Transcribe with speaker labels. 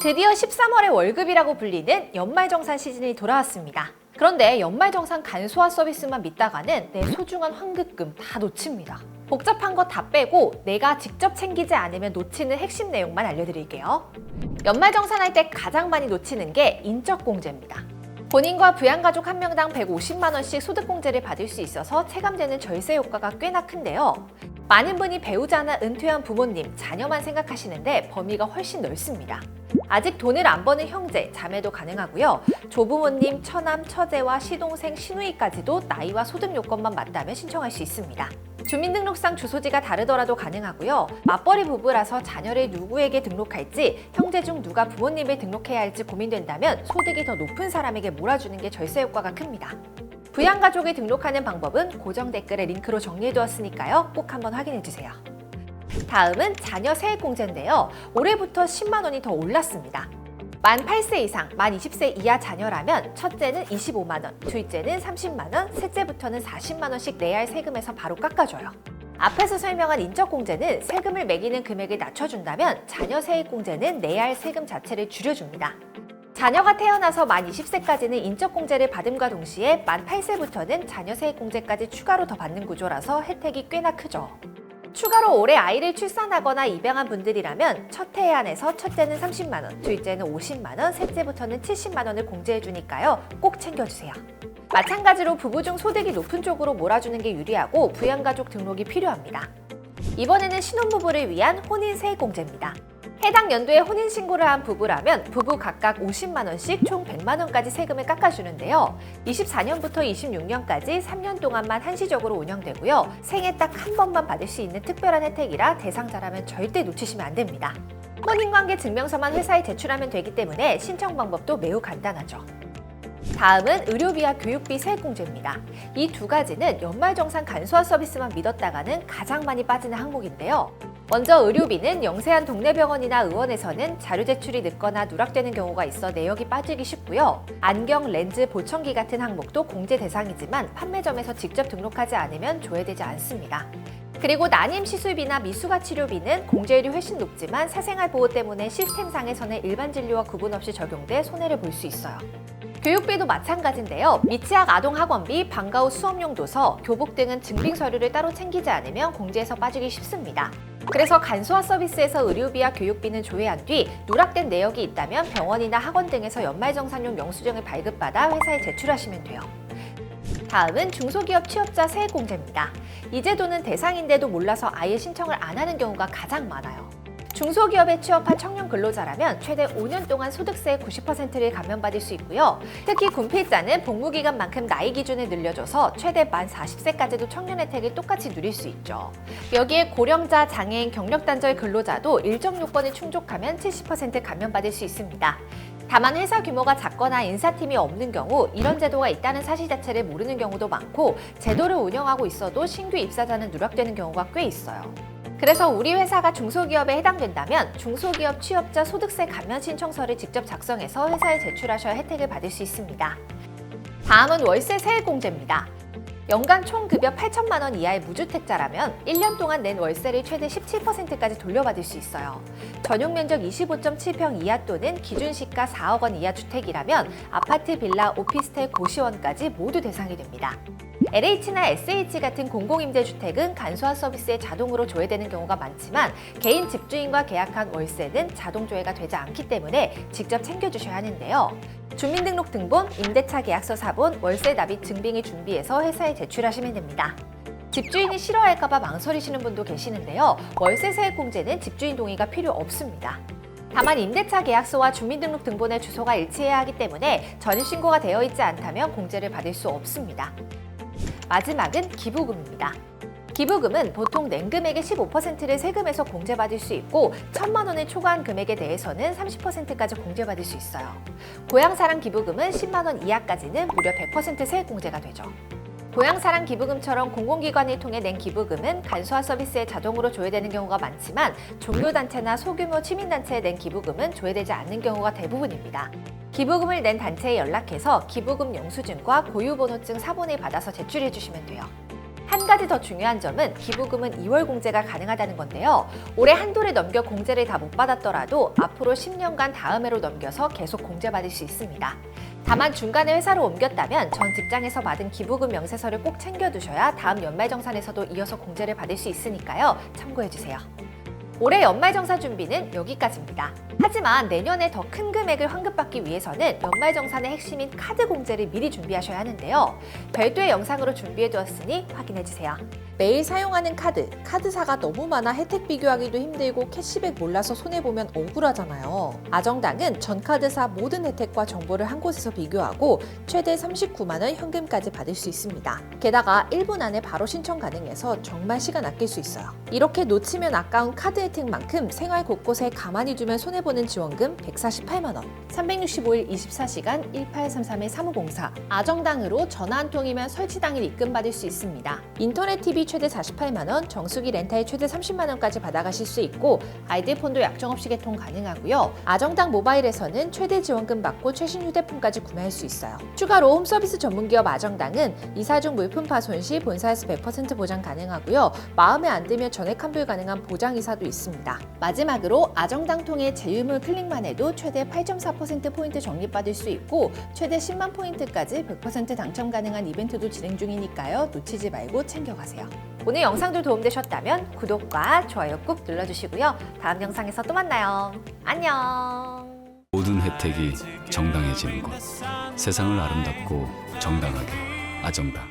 Speaker 1: 드디어 13월의 월급이라고 불리는 연말정산 시즌이 돌아왔습니다. 그런데 연말정산 간소화 서비스만 믿다가는 내 소중한 환급금 다 놓칩니다. 복잡한 거 다 빼고 내가 직접 챙기지 않으면 놓치는 핵심 내용만 알려드릴게요. 연말정산할 때 가장 많이 놓치는 게 인적공제입니다. 본인과 부양가족 한 명당 150만 원씩 소득공제를 받을 수 있어서 체감되는 절세 효과가 꽤나 큰데요. 많은 분이 배우자나 은퇴한 부모님, 자녀만 생각하시는데 범위가 훨씬 넓습니다. 아직 돈을 안 버는 형제, 자매도 가능하고요. 조부모님, 처남, 처제와 시동생, 시누이까지도 나이와 소득 요건만 맞다면 신청할 수 있습니다. 주민등록상 주소지가 다르더라도 가능하고요. 맞벌이 부부라서 자녀를 누구에게 등록할지, 형제 중 누가 부모님을 등록해야 할지 고민된다면 소득이 더 높은 사람에게 몰아주는 게 절세 효과가 큽니다. 부양가족을 등록하는 방법은 고정 댓글에 링크로 정리해두었으니까요. 꼭 한번 확인해주세요. 다음은 자녀 세액 공제인데요. 올해부터 10만 원이 더 올랐습니다. 만 8세 이상, 만 20세 이하 자녀라면 첫째는 25만 원, 둘째는 30만 원, 셋째부터는 40만 원씩 내야 할 세금에서 바로 깎아줘요. 앞에서 설명한 인적공제는 세금을 매기는 금액을 낮춰준다면 자녀 세액공제는 내야 할 세금 자체를 줄여줍니다. 자녀가 태어나서 만 20세까지는 인적공제를 받음과 동시에 만 8세부터는 자녀 세액공제까지 추가로 더 받는 구조라서 혜택이 꽤나 크죠. 추가로 올해 아이를 출산하거나 입양한 분들이라면 첫 해에 한해서 첫째는 30만 원, 둘째는 50만 원, 셋째부터는 70만 원을 공제해 주니까요. 꼭 챙겨 주세요. 마찬가지로 부부 중 소득이 높은 쪽으로 몰아주는 게 유리하고 부양가족 등록이 필요합니다. 이번에는 신혼부부를 위한 혼인 세액공제입니다. 해당 연도에 혼인신고를 한 부부라면 부부 각각 50만 원씩 총 100만 원까지 세금을 깎아주는데요. 24년부터 26년까지 3년 동안만 한시적으로 운영되고요. 생애 딱 한 번만 받을 수 있는 특별한 혜택이라 대상자라면 절대 놓치시면 안 됩니다. 혼인관계 증명서만 회사에 제출하면 되기 때문에 신청 방법도 매우 간단하죠. 다음은 의료비와 교육비 세액공제입니다. 이 두 가지는 연말정산 간소화 서비스만 믿었다가는 가장 많이 빠지는 항목인데요. 먼저 의료비는 영세한 동네 병원이나 의원에서는 자료 제출이 늦거나 누락되는 경우가 있어 내역이 빠지기 쉽고요. 안경, 렌즈, 보청기 같은 항목도 공제 대상이지만 판매점에서 직접 등록하지 않으면 조회되지 않습니다. 그리고 난임 시술비나 미수가 치료비는 공제율이 훨씬 높지만 사생활 보호 때문에 시스템상에서는 일반 진료와 구분 없이 적용돼 손해를 볼 수 있어요. 교육비도 마찬가지인데요. 미취학 아동 학원비, 방과 후 수업용 도서, 교복 등은 증빙 서류를 따로 챙기지 않으면 공제에서 빠지기 쉽습니다. 그래서 간소화 서비스에서 의료비와 교육비는 조회한 뒤 누락된 내역이 있다면 병원이나 학원 등에서 연말정산용 영수증을 발급받아 회사에 제출하시면 돼요. 다음은 중소기업 취업자 세액공제입니다. 이 제도는 대상인데도 몰라서 아예 신청을 안 하는 경우가 가장 많아요. 중소기업에 취업한 청년 근로자라면 최대 5년 동안 소득세 90%를 감면받을 수 있고요. 특히 군필자는 복무기간만큼 나이 기준을 늘려줘서 최대 만 40세까지도 청년 혜택을 똑같이 누릴 수 있죠. 여기에 고령자, 장애인, 경력단절 근로자도 일정 요건을 충족하면 70% 감면받을 수 있습니다. 다만 회사 규모가 작거나 인사팀이 없는 경우 이런 제도가 있다는 사실 자체를 모르는 경우도 많고 제도를 운영하고 있어도 신규 입사자는 누락되는 경우가 꽤 있어요. 그래서 우리 회사가 중소기업에 해당된다면 중소기업 취업자 소득세 감면 신청서를 직접 작성해서 회사에 제출하셔야 혜택을 받을 수 있습니다. 다음은 월세 세액 공제입니다. 연간 총 급여 8천만 원 이하의 무주택자라면 1년 동안 낸 월세를 최대 17%까지 돌려받을 수 있어요. 전용 면적 25.7평 이하 또는 기준 시가 4억 원 이하 주택이라면 아파트, 빌라, 오피스텔, 고시원까지 모두 대상이 됩니다. LH나 SH 같은 공공임대주택은 간소화 서비스에 자동으로 조회되는 경우가 많지만 개인 집주인과 계약한 월세는 자동 조회가 되지 않기 때문에 직접 챙겨주셔야 하는데요. 주민등록 등본, 임대차 계약서 사본, 월세 납입 증빙을 준비해서 회사에 제출하시면 됩니다. 집주인이 싫어할까봐 망설이시는 분도 계시는데요. 월세 세액 공제는 집주인 동의가 필요 없습니다. 다만 임대차 계약서와 주민등록 등본의 주소가 일치해야 하기 때문에 전입신고가 되어 있지 않다면 공제를 받을 수 없습니다. 마지막은 기부금입니다. 기부금은 보통 낸 금액의 15%를 세금에서 공제받을 수 있고 천만 원을 초과한 금액에 대해서는 30%까지 공제받을 수 있어요. 고향사랑 기부금은 10만 원 이하까지는 무려 100% 세액 공제가 되죠. 고향사랑 기부금처럼 공공기관을 통해 낸 기부금은 간소화 서비스에 자동으로 조회되는 경우가 많지만 종교단체나 소규모 시민단체에 낸 기부금은 조회되지 않는 경우가 대부분입니다. 기부금을 낸 단체에 연락해서 기부금 영수증과 고유번호증 사본을 받아서 제출해 주시면 돼요. 한 가지 더 중요한 점은 기부금은 2월 공제가 가능하다는 건데요. 올해 한도를 넘겨 공제를 다 못 받았더라도 앞으로 10년간 다음 해로 넘겨서 계속 공제받을 수 있습니다. 다만 중간에 회사로 옮겼다면 전 직장에서 받은 기부금 명세서를 꼭 챙겨두셔야 다음 연말정산에서도 이어서 공제를 받을 수 있으니까요. 참고해주세요. 올해 연말정산 준비는 여기까지입니다. 하지만 내년에 더 큰 금액을 환급받기 위해서는 연말정산의 핵심인 카드 공제를 미리 준비하셔야 하는데요. 별도의 영상으로 준비해두었으니 확인해주세요. 매일 사용하는 카드, 카드사가 너무 많아 혜택 비교하기도 힘들고 캐시백 몰라서 손해보면 억울하잖아요. 아정당은 전 카드사 모든 혜택과 정보를 한 곳에서 비교하고 최대 39만원 현금까지 받을 수 있습니다. 게다가 1분 안에 바로 신청 가능해서 정말 시간 아낄 수 있어요. 이렇게 놓치면 아까운 카드 혜택만큼 생활 곳곳에 가만히 두면 손해보는 지원금 148만 원, 365일 24시간 1833-3504, 아정당으로 전화 한 통이면 설치 당일 입금받을 수 있습니다. 인터넷 TV 최대 48만 원, 정수기 렌탈 최대 30만 원까지 받아가실 수 있고 아이들 폰도 약정 없이 개통 가능하고요. 아정당 모바일에서는 최대 지원금 받고 최신 휴대폰까지 구매할 수 있어요. 추가로 홈서비스 전문기업 아정당은 이사 중 물품 파손 시 본사에서 100% 보장 가능하고요. 마음에 안 들면 전액 환불 가능한 보장 이사도 있습니다. 마지막으로 아정당 통해 제휴물 클릭만 해도 최대 8.4% 포인트 적립받을 수 있고 최대 10만 포인트까지 100% 당첨 가능한 이벤트도 진행 중이니까요. 놓치지 말고 챙겨가세요. 오늘 영상도 도움되셨다면 구독과 좋아요 꾹 눌러주시고요. 다음 영상에서 또 만나요. 안녕.
Speaker 2: 모든 혜택이 정당해지는 곳. 세상을 아름답고 정당하게 아정당.